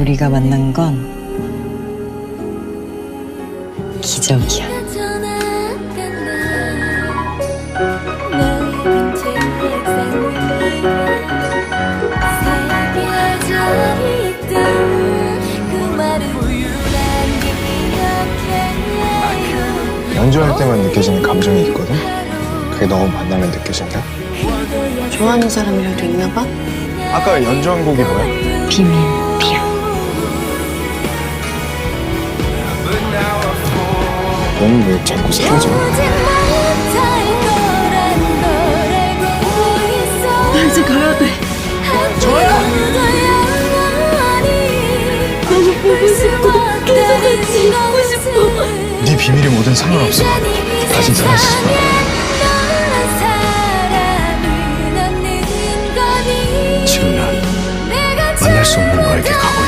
우리가 만난 건 기적이야. 연주할 때만 느껴지는 감정이 있거든? 그게 너무 만나면 느껴진다? 좋아하는 사람이라도 있나 봐? 아까 연주한 곡이 뭐야? 비밀 넌왜 자꾸 사라져? 이제 가야 돼. 너무 보고 싶고 계속 같이 있고 싶어. 네 비밀이 뭐든 상관없어 가진 사람 쓰지 마 지금 난 만날 수 없는 너에게 가고